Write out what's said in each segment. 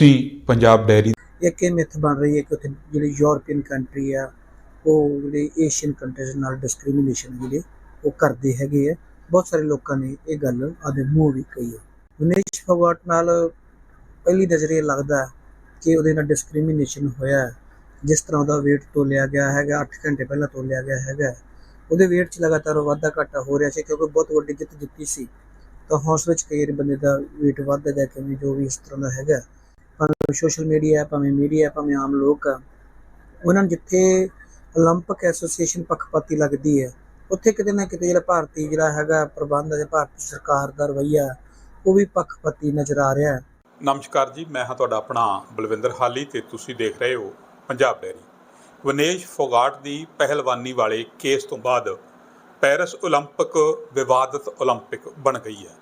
ਤੁਸੀਂ ਪੰਜਾਬ ਡੈਰੀ ਇੱਕ ਇਹ ਮਿੱਥ ਬਣ ਰਹੀ ਹੈ ਕਿ ਉੱਥੇ ਜਿਹੜੀ ਯੂਰਪੀਅਨ ਕੰਟਰੀ ਆ, ਉਹ ਜਿਹੜੇ ਏਸ਼ੀਅਨ ਕੰਟਰੀਜ਼ ਨਾਲ ਡਿਸਕ੍ਰਿਮੀਨੇਸ਼ਨ ਜਿਹੜੇ, ਉਹ ਕਰਦੇ ਹੈਗੇ ਆ। ਬਹੁਤ ਸਾਰੇ ਲੋਕਾਂ ਨੇ ਇਹ ਗੱਲ ਆਦੇ ਮੂੰਹ ਵੀ ਕਹੀ ਹੈ। ਵਿਨੇਸ਼ ਫੋਗਾਟ ਨਾਲ ਪਹਿਲੀ ਨਜ਼ਰੇ ਲੱਗਦਾ ਕਿ ਉਹਦੇ ਨਾਲ ਡਿਸਕ੍ਰਿਮੀਨੇਸ਼ਨ ਹੋਇਆ ਜਿਸ ਤਰ੍ਹਾਂ ਉਹਦਾ weight ਤੋਲਿਆ ਗਿਆ ਹੈਗਾ 8 ਘੰਟੇ ਪਹਿਲਾਂ ਤੋਲਿਆ ਗਿਆ ਹੈਗਾ ਉਹਦੇ weight 'ਚ ਲਗਾਤਾਰ ਵਾਧਾ ਘਾਟਾ ਹੋ ਰਿਹਾ ਸੀ ਕਿਉਂਕਿ ਬਹੁਤ ਵੱਡੀ ਜਿੱਤ ਜਿੱਤੀ ਸੀ। ਤਾਂ ਹੌਸਲੇ 'ਚ ਕਈ ਵਾਰੀ ਬੰਦੇ ਦਾ weight ਵੱਧਦਾ ਜਾਂ ਕਿਵੇਂ ਜੋ ਵੀ ਇਸ ਤਰ੍ਹਾਂ ਦਾ ਹੈਗਾ। ਭਾਵੇਂ ਸੋਸ਼ਲ ਮੀਡੀਆ ਹੈ ਭਾਵੇਂ ਮੀਡੀਆ ਹੈ ਭਾਵੇਂ ਆਮ ਲੋਕ ਆ ਉਹਨਾਂ ਨੂੰ ਜਿੱਥੇ 올림픽 ਐਸੋਸੀਏਸ਼ਨ ਪੱਖਪਾਤੀ ਲੱਗਦੀ ਹੈ ਉੱਥੇ ਕਿਤੇ ਨਾ ਕਿਤੇ ਜਿਹੜਾ ਭਾਰਤੀ ਜਿਹੜਾ ਹੈਗਾ ਪ੍ਰਬੰਧ ਹੈ ਭਾਰਤੀ ਸਰਕਾਰ ਦਾ ਰਵੱਈਆ ਉਹ ਵੀ ਪੱਖਪਾਤੀ ਨਜ਼ਰ ਆ ਰਿਹਾ ਹੈ ਨਮਸਕਾਰ ਜੀ ਮੈਂ ਹਾਂ ਤੁਹਾਡਾ ਆਪਣਾ ਬਲਵਿੰਦਰ ਹਾਲੀ ਤੇ ਤੁਸੀਂ ਦੇਖ ਰਹੇ ਹੋ ਪੰਜਾਬ ਡੈਰੀ ਵਿਨੇਸ਼ ਫੋਗਾਟ ਦੀ ਪਹਿਲਵਾਨੀ ਵਾਲੇ ਕੇਸ ਤੋਂ ਬਾਅਦ ਪੈਰਿਸ 올림픽 ਵਿਵਾਦਤ 올림픽 ਬਣ ਗਈ ਹੈ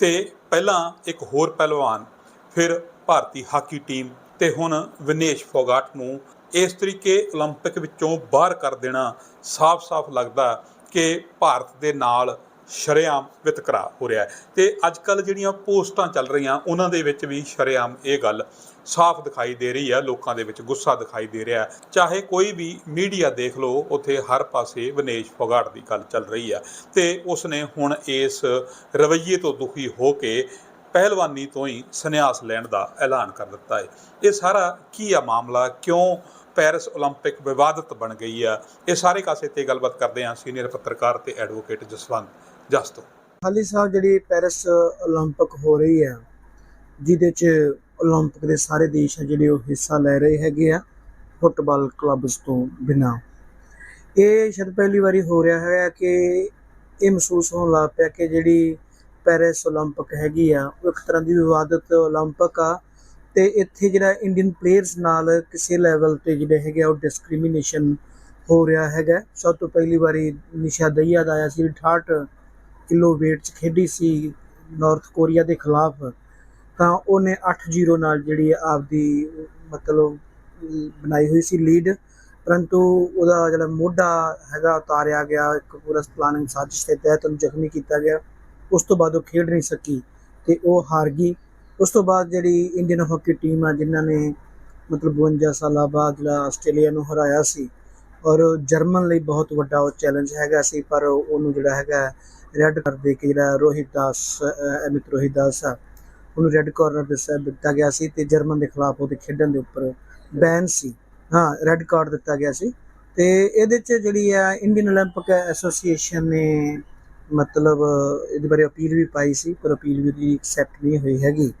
ਤੇ ਪਹਿਲਾਂ ਇੱਕ ਹੋਰ ਪਹਿਲਵਾਨ ਫਿਰ ਭਾਰਤੀ ਹਾਕੀ ਟੀਮ ਤੇ ਹੁਣ ਵਿਨੇਸ਼ ਫੋਗਾਟ ਨੂੰ ਇਸ ਤਰੀਕੇ 올림픽 ਵਿੱਚੋਂ ਬਾਹਰ ਕਰ ਦੇਣਾ ਸਾਫ਼-ਸਾਫ਼ ਲੱਗਦਾ ਕਿ ਭਾਰਤ ਦੇ ਨਾਲ ਸ਼ਰੇਆਮ ਵਿਤਕਰਾ ਹੋ ਰਿਹਾ ਹੈ ਤੇ ਅੱਜ ਕੱਲ ਜਿਹੜੀਆਂ ਪੋਸਟਾਂ ਚੱਲ ਰਹੀਆਂ ਉਹਨਾਂ ਦੇ ਵਿੱਚ ਵੀ ਸ਼ਰੇਆਮ ਇਹ ਗੱਲ ਸਾਫ਼ ਦਿਖਾਈ ਦੇ ਰਹੀ ਹੈ ਲੋਕਾਂ ਦੇ ਵਿੱਚ ਗੁੱਸਾ ਦਿਖਾਈ ਦੇ ਰਿਹਾ ਹੈ ਚਾਹੇ ਕੋਈ ਵੀ ਮੀਡੀਆ ਦੇਖ ਲਓ ਉੱਥੇ ਹਰ ਪਾਸੇ ਵਿਨੇਸ਼ ਫੋਗਾਟ ਦੀ ਗੱਲ ਚੱਲ ਰਹੀ ਹੈ ਤੇ ਉਸਨੇ ਹੁਣ ਇਸ ਰਵੱਈਏ ਤੋਂ ਦੁਖੀ ਹੋ ਕੇ ਪਹਿਲਵਾਨੀ ਤੋਂ ਹੀ ਸੰਨਿਆਸ ਲੈਣ ਦਾ ਐਲਾਨ ਕਰ ਦਿੱਤਾ ਹੈ ਇਹ ਸਾਰਾ ਕੀ ਆ ਮਾਮਲਾ ਕਿਉਂ ਪੈਰਿਸ 올림픽 ਵਿਵਾਦਤ ਬਣ ਗਈ ਆ ਇਹ ਸਾਰੇ ਕਾਸੇ ਤੇ ਗੱਲਬਾਤ ਕਰਦੇ ਹਾਂ ਸੀਨੀਅਰ ਪੱਤਰਕਾਰ ਤੇ ਐਡਵੋਕੇਟ ਜਸਵੰਤ ਜਸ ਤੋਂ ਹਾਲੀ ਸਾਹਿਬ ਜਿਹੜੀ ਪੈਰਿਸ 올림픽 ਹੋ ਰਹੀ ਹੈ ਜਿਹਦੇ ਚ 올림픽 ਦੇ ਸਾਰੇ ਦੇਸ਼ ਆ ਜਿਹੜੇ ਉਹ ਹਿੱਸਾ ਲੈ ਰਹੇ ਹੈਗੇ ਆ ਫੁੱਟਬਾਲ ਕਲੱਬਸ ਤੋਂ ਬਿਨਾ ਇਹ ਸ਼ਾਇਦ ਪਹਿਲੀ ਵਾਰੀ ਹੋ ਰਿਹਾ ਹੈ ਕਿ ਇਹ ਮਹਿਸੂਸ ਹੋਣ ਲੱਗ ਪਿਆ ਕਿ ਜਿਹੜੀ ਪੈਰਿਸ 올림픽 ਹੈਗੀ ਆ ਉਹ ਇੱਕ ਤਰ੍ਹਾਂ ਦੀ ਵਿਵਾਦਤ 올림픽 ਆ ਤੇ ਇੱਥੇ ਜਿਹੜਾ ਇੰਡੀਅਨ ਪਲੇਅਰਸ ਨਾਲ ਕਿਸੇ ਲੈਵਲ ਤੇ ਜਿਹੜੇ ਹੈਗੇ ਆ ਉਹ ਡਿਸਕ੍ਰਿਮੀਨੇਸ਼ਨ ਹੋ ਰਿਹਾ ਹੈਗਾ ਸਭ ਤੋਂ ਪਹਿਲੀ ਵਾਰੀ ਨਿਸ਼ਾ ਦਈਆ ਦਾ ਆਇਆ ਸੀ 68 ਕਿਲੋ weight 'ਚ ਖੇਡੀ ਸੀ ਨਾਰਥ ਕੋਰੀਆ ਦੇ ਖਿਲਾਫ ਤਾਂ ਉਹਨੇ 8-0 ਨਾਲ ਜਿਹੜੀ ਆਪਦੀ ਮਤਲਬ ਅਮ, ਬਣਾਈ ਹੋਈ ਸੀ ਲੀਡ ਪਰੰਤੂ ਉਹਦਾ ਜਿਹੜਾ ਮੋਢਾ ਹੈਗਾ ਉਤਾਰਿਆ ਗਿਆ ਇੱਕ ਪੂਰਾ ਪਲਾਨਿੰਗ ਸਾਜ਼ਿਸ਼ ਦੇ ਤਹਿਤ ਉਹਨੂੰ ਜ਼ਖਮੀ ਕੀਤਾ ਗਿਆ ਉਸ ਤੋਂ ਬਾਅਦ ਉਹ ਖੇਡ ਨਹੀਂ ਸਕੀ ਤੇ ਉਹ ਹਾਰ ਗਈ ਉਸ ਤੋਂ ਬਾਅਦ ਜਿਹੜੀ ਇੰਡੀਅਨ ਹਾਕੀ ਟੀਮ ਆ ਜਿਨ੍ਹਾਂ ਨੇ ਮਤਲਬ 52 ਸਾਲਾਂ ਬਾਅਦ ਜਿਹੜਾ ਆਸਟ੍ਰੇਲੀਆ ਨੂੰ ਹਰਾਇਆ ਸੀ ਔਰ ਜਰਮਨ ਲਈ ਬਹੁਤ ਵੱਡਾ ਉਹ ਚੈਲੰਜ ਹੈਗਾ ਸੀ ਪਰ ਉਹਨੂੰ ਜਿਹੜਾ ਹੈਗਾ ਰੈੱਡ ਕਰ ਦੇ ਕੇ ਜਿਹੜਾ ਰੋਹਿਤ ਦਾਸ ਅਹ, ਅਮਿਤ ਰੋਹਿਤ ਦਾਸ ਆ ਉਹਨੂੰ ਰੈੱਡ ਕਾਰਨਰ ਦਿੱਤਾ ਦਿੱਤਾ ਗਿਆ ਸੀ ਤੇ ਜਰਮਨ ਦੇ ਖਿਲਾਫ ਉਹਦੇ ਖੇਡਣ ਦੇ ਉੱਪਰ ਬੈਨ ਸੀ ਹਾਂ ਰੈੱਡ ਕਾਰਡ ਦਿੱਤਾ ਗਿਆ ਸੀ ਤੇ ਇਹਦੇ ਚ ਜਿਹੜੀ ਆ ਇੰਡੀਅਨ 올림픽 ਐਸੋਸੀਏਸ਼ਨ ਨੇ ਮਤਲਬ, ਇਹਦੇ ਬਾਰੇ ਅਪੀਲ ਵੀ ਪਾਈ ਸੀ, ਪਰ ਅਪੀਲ ਵੀ ਉਹਦੀ ਐਕਸੈਪਟ ਨਹੀਂ ਹੋਈ ਹੈਗੀ।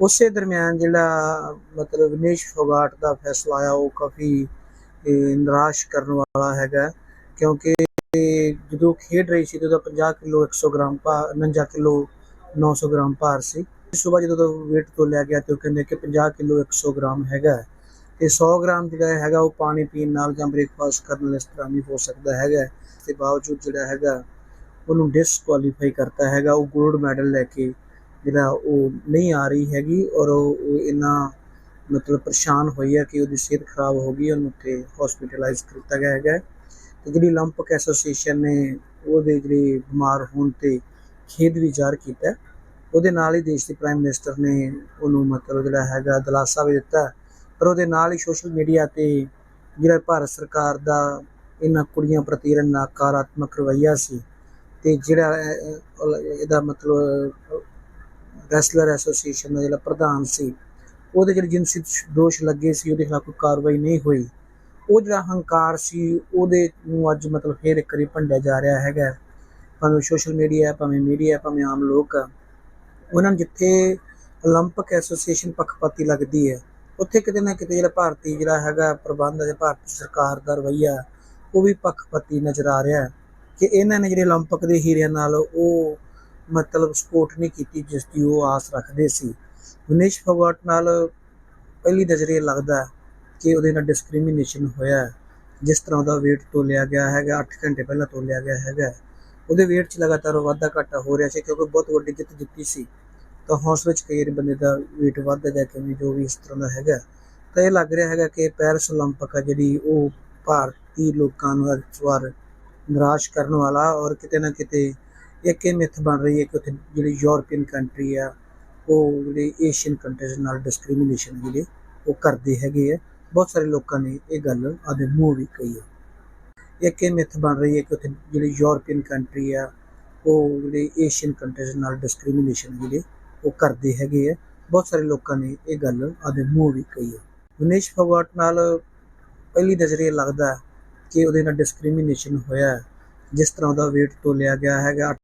ਉਸੇ ਦਰਮਿਆਨ ਜਿਹੜਾ, ਮਤਲਬ ਵਿਨੇਸ਼ ਫੋਗਾਟ ਦਾ ਫੈਸਲਾ ਆਇਆ, ਉਹ ਕਾਫੀ ਨਿਰਾਸ਼ ਕਰਨ ਵਾਲਾ ਹੈਗਾ। ਕਿਉਂਕਿ ਜਦੋਂ ਖੇਡ ਰਹੀ ਸੀ ਤਾਂ ਉਹਦਾ 50 ਕਿਲੋ 100 ਗ੍ਰਾਮ ਭਾਰ 49 ਕਿਲੋ 900 ਗ੍ਰਾਮ ਭਾਰ ਸੀ। ਸਵੇਰ ਜਦੋਂ ਉਹਦਾ ਤੋਂ ਲਿਆ ਗਿਆ, ਤੇ ਉਹ ਕਹਿੰਦੇ ਕਿ 50 ਕਿਲੋ 100 ਗ੍ਰਾਮ ਹੈਗਾ। ਹੈ ਤੇ 100 ਗ੍ਰਾਮ ਜਿਹੜਾ ਹੈਗਾ, ਉਹ ਪਾਣੀ ਪੀਣ ਨਾਲ ਜਾਂ ਬ੍ਰੇਕਫਾਸਟ ਕਰਨ ਨਾਲ ਇਸ ਤਰ੍ਹਾਂ ਨਹੀਂ ਹੋ ਸਕਦਾ ਹੈਗਾ। ਤੇ ਬਾਵਜੂਦ ਜਿਹੜਾ ਹੈਗਾ ਉਹਨੂੰ ਡਿਸਕੁਆਲੀਫਾਈ ਕਰਤਾ ਹੈਗਾ, ਉਹ ਗੋਲਡ ਮੈਡਲ ਲੈ ਕੇ ਜਿਹੜਾ ਉਹ ਨਹੀਂ ਆ ਰਹੀ ਹੈਗੀ ਔਰ ਉਹ ਇਨਾ ਮਤਲਬ ਪਰੇਸ਼ਾਨ ਹੋਈ ਹੈ ਕਿ ਉਹਦੀ ਸਿਹਤ ਖਰਾਬ ਹੋ ਗਈ, ਉਹਨੂੰ ਤੇ ਹਸਪੀਟਲਾਈਜ਼ ਕੀਤਾ ਗਿਆ ਹੈਗਾ। ਤੇ ਜਿਹੜੀ 올림픽 ਐਸੋਸੀਏਸ਼ਨ ਨੇ ਉਹਦੇ ਜਿਹੜੀ ਬਿਮਾਰ ਹੋਣ ਤੇ ਖੇਦ ਵੀ ਜ਼ਾਹਰ ਕੀਤਾ, ਉਹਦੇ ਨਾਲ ਹੀ ਦੇਸ਼ ਦੇ ਪ੍ਰਾਈਮ ਮਿਨਿਸਟਰ ਨੇ ਉਹਨੂੰ ਮਤਲਬ ਜਿਹੜਾ ਹੈਗਾ ਦਲਾਸਾ ਵੀ ਦਿੱਤਾ। ਪਰ ਉਹਦੇ ਨਾਲ ਹੀ ਸੋਸ਼ਲ ਮੀਡੀਆ ਤੇ ਜਿਹੜਾ ਭਾਰਤ ਸਰਕਾਰ ਦਾ ਇਹਨਾਂ ਕੁੜੀਆਂ ਪ੍ਰਤੀ ਨਕਾਰਾਤਮਕ ਰਵਈਆ ਸੀ ਤੇ ਜਿਹੜਾ ਅਹ, ਅਹ, ਇਹਦਾ ਮਤਲਬ ਰੈਸਲਰ ਐਸੋਸੀਏਸ਼ਨ ਦਾ ਜਿਹੜਾ ਪ੍ਰਧਾਨ ਸੀ ਉਹਦੇ ਜਿਹੜੇ ਜਿਨਸੀ ਦੋਸ਼ ਲੱਗੇ ਸੀ ਉਹਦੇ ਖਿਲਾਫ ਕੋਈ ਕਾਰਵਾਈ ਨਹੀਂ ਹੋਈ ਉਹ ਜਿਹੜਾ ਹੰਕਾਰ ਸੀ ਉਹਦੇ ਨੂੰ ਅੱਜ ਮਤਲਬ ਫੇਰ ਇੱਕ ਵਾਰੀ ਭੰਡਿਆ ਜਾ ਰਿਹਾ ਹੈਗਾ ਭਾਵੇਂ ਸੋਸ਼ਲ ਮੀਡੀਆ ਹੈ ਭਾਵੇਂ ਮੀਡੀਆ ਹੈ ਭਾਵੇਂ ਆਮ ਲੋਕ ਆ ਉਹਨਾਂ ਨੂੰ ਜਿੱਥੇ 올림픽 ਐਸੋਸੀਏਸ਼ਨ ਪੱਖਪਾਤੀ ਲੱਗਦੀ ਹੈ ਉੱਥੇ ਕਿਤੇ ਨਾ ਕਿਤੇ ਜਿਹੜਾ ਭਾਰਤੀ ਜਿਹੜਾ ਹੈਗਾ ਪ੍ਰਬੰਧ ਹੈ ਜਾਂ ਭਾਰਤੀ ਸਰਕਾਰ ਦਾ ਰਵੱਈਆ ਉਹ ਵੀ ਪੱਖਪਾਤੀ ਨਜ਼ਰ ਆ ਰਿਹਾ ਹੈ ਕਿ ਇਹਨਾਂ ਨੇ ਜਿਹੜੇ 올림픽 ਦੇ ਹੀਰਿਆਂ ਨਾਲ ਉਹ ਮਤਲਬ ਸਪੋਰਟ ਨਹੀਂ ਕੀਤੀ ਜਿਸ ਦੀ ਉਹ ਆਸ ਰੱਖਦੇ ਸੀ ਵਿਨੇਸ਼ ਫੋਗਾਟ ਨਾਲ ਪਹਿਲੀ ਨਜ਼ਰੇ ਲੱਗਦਾ ਹੈ ਕਿ ਉਹਦੇ ਨਾਲ ਡਿਸਕ੍ਰਿਮੀਨੇਸ਼ਨ ਹੋਇਆ ਹੈ। ਜਿਸ ਤਰ੍ਹਾਂ ਉਹਦਾ weight ਤੋਲਿਆ ਗਿਆ ਹੈਗਾ 8 ਘੰਟੇ ਪਹਿਲਾਂ ਤੋਲਿਆ ਗਿਆ ਹੈਗਾ ਉਹਦੇ weight 'ਚ ਲਗਾਤਾਰ ਵਾਧਾ ਘਾਟਾ ਹੋ ਰਿਹਾ ਸੀ ਕਿਉਂਕਿ ਬਹੁਤ ਵੱਡੀ ਜਿੱਤ ਜਿੱਤੀ ਸੀ ਤਾਂ ਹੌਸਲੇ 'ਚ ਕਈ ਵਾਰੀ ਬੰਦੇ ਦਾ weight ਵੱਧਦਾ ਜਾਂ ਕਿਵੇਂ ਜੋ ਵੀ ਇਸ ਤਰ੍ਹਾਂ ਦਾ ਹੈਗਾ ਤਾਂ ਇਹ ਲੱਗ ਰਿਹਾ ਹੈਗਾ ਕਿ ਪੈਰਿਸ 올림픽 ਆ ਜਿਹੜੀ ਉਹ ਭਾਰਤੀ ਲੋਕਾਂ ਨੂੰ ਇਸ ਵਾਰ ਨਿਰਾਸ਼ ਕਰਨ ਵਾਲਾ ਔਰ ਕਿਤੇ ਨਾ ਕਿਤੇ ਇੱਕ ਇਹ ਮਿੱਥ ਬਣ ਰਹੀ ਹੈ ਕਿ ਉੱਥੇ ਜਿਹੜੀ ਯੂਰਪੀਅਨ ਕੰਟਰੀ ਆ, ਉਹ ਜਿਹੜੇ ਏਸ਼ੀਅਨ ਕੰਟਰੀਜ਼ ਨਾਲ ਡਿਸਕ੍ਰਿਮੀਨੇਸ਼ਨ ਜਿਹੜੇ ਉਹ ਕਰਦੇ ਹੈਗੇ ਆ। ਬਹੁਤ ਸਾਰੇ ਲੋਕਾਂ ਨੇ ਇਹ ਗੱਲ ਆਦੇ ਮੂੰਹ ਵੀ ਕਹੀ ਆ। ਇੱਕ ਇਹ ਮਿੱਥ ਬਣ ਰਹੀ ਹੈ ਕਿ ਉੱਥੇ ਜਿਹੜੀ ਯੂਰਪੀਅਨ ਕੰਟਰੀ ਆ, ਉਹ ਜਿਹੜੇ ਏਸ਼ੀਅਨ ਕੰਟਰੀਜ਼ ਨਾਲ ਡਿਸਕ੍ਰਿਮੀਨੇਸ਼ਨ ਜਿਹੜੇ ਉਹ ਕਰਦੇ ਹੈਗੇ ਆ। ਬਹੁਤ ਸਾਰੇ ਲੋਕਾਂ ਨੇ ਇਹ ਗੱਲ ਆਦੇ ਮੂੰਹ ਵੀ ਕਹੀ ਆ। ਵਿਨੇਸ਼ ਫਗਵਾਟ ਨਾਲ ਪਹਿਲੀ ਨਜ਼ਰੀਏ ਲੱਗਦਾ ਕਿ ਉਹਦੇ ਨਾਲ ਡਿਸਕ੍ਰਿਮੀਨੇਸ਼ਨ ਹੋਇਆ ਹੈ ਜਿਸ ਤਰ੍ਹਾਂ ਉਹਦਾ weight ਤੋਲਿਆ ਗਿਆ ਹੈਗਾ